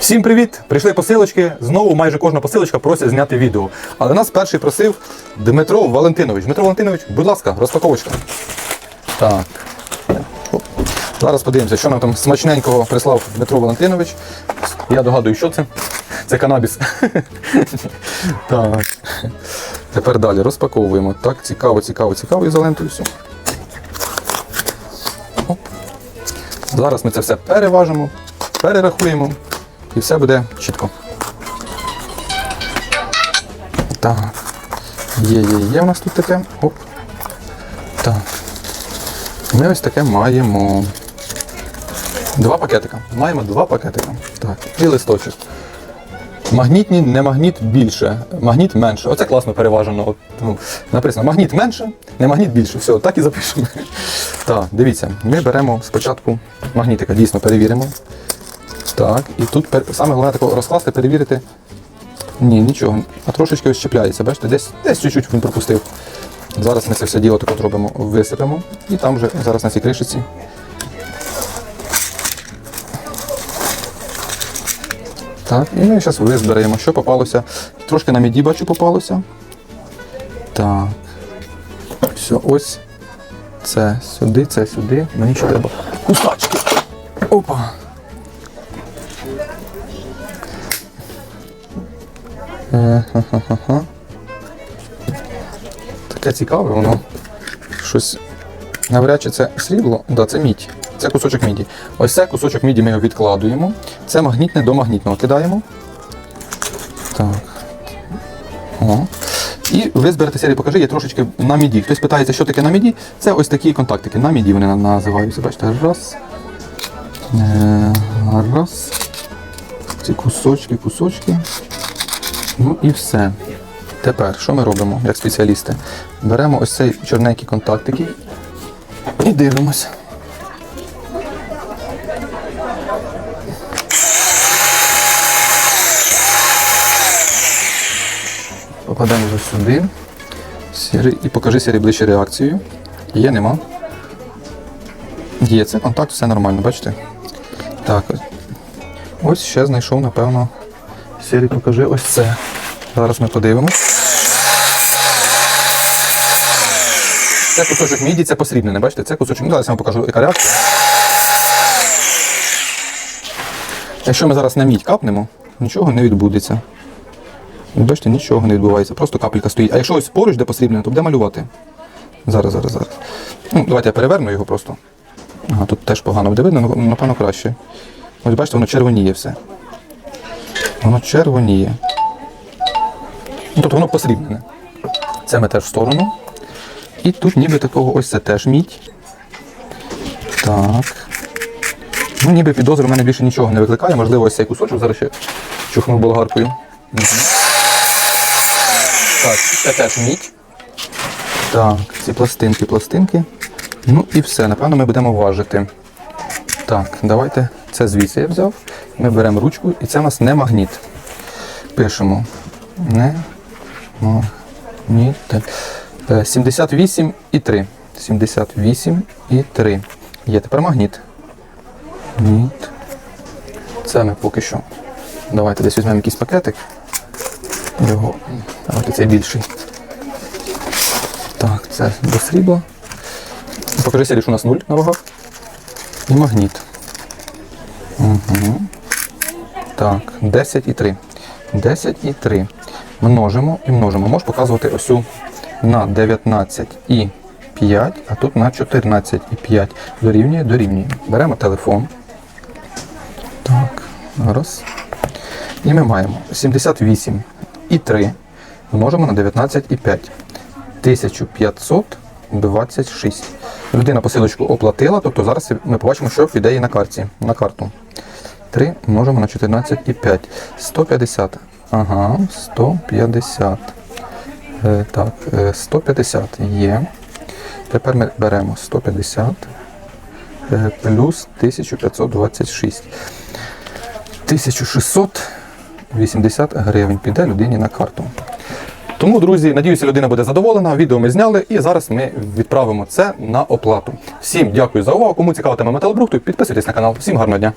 Всім привіт! Прийшли посилочки. Знову майже кожна посилочка просить зняти відео. Але нас перший просив Дмитро Валентинович. Дмитро Валентинович, будь ласка, розпаковочка. Так. Зараз подивимося, що нам там смачненького прислав Дмитро Валентинович. Я догадую, що це. Це канабіс. Так. Тепер далі розпаковуємо. Так, цікаво, цікаво, цікаво ізолентою все. Оп. Зараз ми це все переважимо, перерахуємо і все буде чітко. Так. Є, є, є у нас тут таке. Оп. Так. Ми ось таке маємо. Два пакетика. Маємо два пакетика. Так. І листочок. Магнітні, не магніт більше, магніт менше. Оце класно переважено. От, ну, написано магніт менше, не магніт більше. Все, так і запишемо. Так, дивіться, ми беремо спочатку магнітика, дійсно перевіримо. Так, і тут саме головне тако розкласти, перевірити. Ні, нічого. А трошечки ось чіпляється, бачите, десь десь чуть-чуть він пропустив. Зараз ми це все діло тако от робимо, висипемо. І там вже зараз на цій кришиці. Так, і ми зараз визберемо, що попалося. Трошки на міді бачу попалося. Так. Все, ось. Це сюди, це сюди. Мені ще треба кусачки. Опа. Таке цікаве воно. Щось. Навряд чи це срібло, да, це мідь. Це кусочок міді. Ось це кусочок міді ми його відкладуємо. Це магнітне до магнітного кидаємо. Так. О. І ви зберете серію покажи, є трошечки на міді. Хтось питається, що таке на міді. Це ось такі контактики. На міді вони називаються. Бачите, раз. Е, Раз. Ці кусочки, кусочки. Ну і все. Тепер, що ми робимо, як спеціалісти? Беремо ось цей чорненький контактик і дивимося. Покладемо вже сюди. І покажи сірий ближче реакцію. Є, нема. Є, це контакт, все нормально, бачите? Так. Ось ще знайшов, напевно. Сірий, покажи ось це. Зараз ми подивимось. Це кусочок міді, це посрібнене, бачите? Це кусочок міді. Зараз я вам покажу, яка. Якщо ми зараз на мідь капнемо, нічого не відбудеться. Бачите, нічого не відбувається, просто капелька стоїть. А якщо ось поруч де посрібнене, то буде малювати. Зараз, зараз, зараз. Ну, давайте я переверну його просто. Ага, тут теж погано буде видно, ну, напевно, краще. Ось бачите, воно червоніє все. Воно червоніє. Ну, тобто воно посрібнене. Це ми теж в сторону. І тут ніби такого ось це теж мідь. Так. Ну, ніби підозри в мене більше нічого не викликає. Можливо, ось цей кусочок зараз ще чухнув болгаркою. Так, це теж мідь. Так, ці пластинки, пластинки. Ну і все, напевно, ми будемо важити. Так, давайте це звідси я взяв. Ми беремо ручку, і це у нас не магніт. Пишемо. Не магніт. Е, 78 і 3. 78 і 3. Є тепер магніт. Магніт. Це ми поки що. Давайте десь візьмемо якийсь пакетик. Його. Давайте цей більший. Так, це до срібла. Покажи Сергій, що у нас 0 на вагах. І магніт. Угу. Так, 10 і 3. 10 і 3. Множимо і множимо. Можеш показувати ось на 19 і 5, а тут на 14 і 5. Дорівнює, дорівнює. Беремо телефон. Так, раз. І ми маємо 78 і 3 множимо на 19 і 5. 1526. Людина посилочку оплатила, тобто зараз ми побачимо, що піде їй на карті, на карту. 3 множимо на 14 і 5. 150. Ага, 150. Е, так, е, 150 є. Тепер ми беремо 150 е, плюс 1526. 1680 гривень піде людині на карту. Тому, друзі, надіюся, людина буде задоволена. Відео ми зняли і зараз ми відправимо це на оплату. Всім дякую за увагу. Кому цікава тема металобрухту, підписуйтесь на канал. Всім гарного дня.